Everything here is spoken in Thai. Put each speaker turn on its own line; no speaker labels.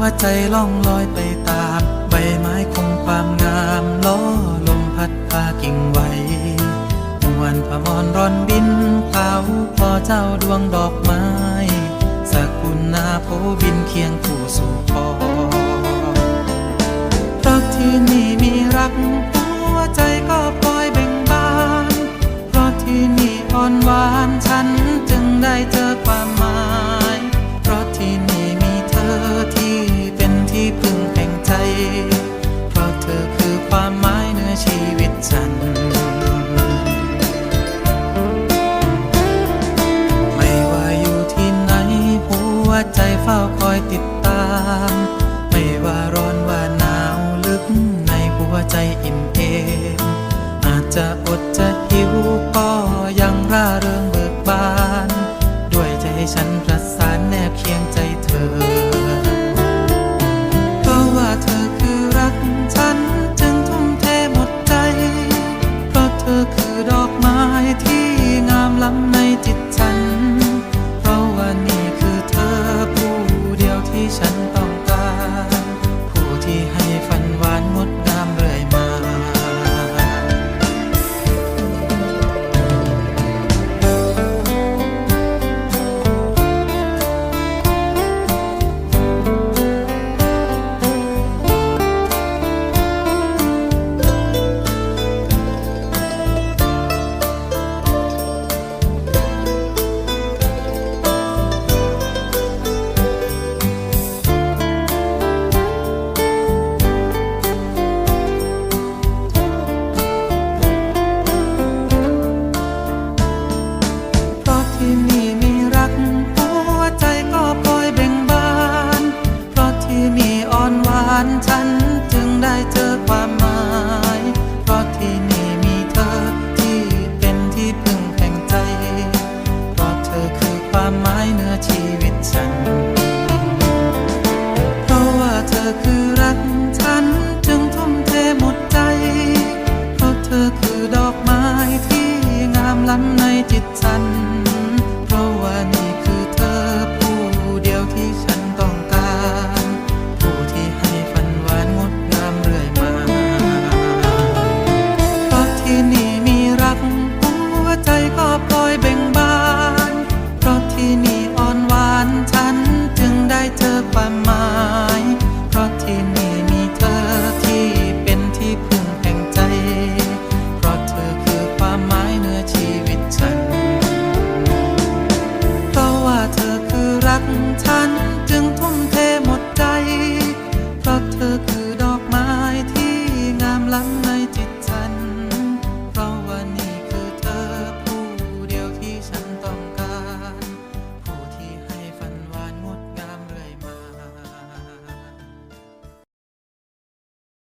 วใจล่องลอยไปตาม ใบไม้คงความงามล้อลมพัดพากิ่งไหวมวนพมรร้อนบินเผาพอเจ้าดวงดอกไม้สกุลนาโพบินเคียงคู่สู่พอเพราะที่นี่มีรักหัวใจก็ปล่อยเบ่งบานเพราะที่นี่อ่อนหวานฉันจึงได้เจอ อยติดตาม ไม่ว่าร้อนว่าหนาวลึกในหัวใจอิ่มเอมอาจจะอดจะหิวก็ยังร่าเริงานฉันจึงได้เจอความหมาย เพราะที่นี่มีเธอที่เป็นที่พึ่งแห่งใจ เพราะเธอคือความหมายเหนือชีวิตฉัน เพราะว่าเธอคือรักฉันจึงทุ่มเทหมดใจ เพราะเธอคือดอกไม้ที่งามล้ำในจิตฉัน 参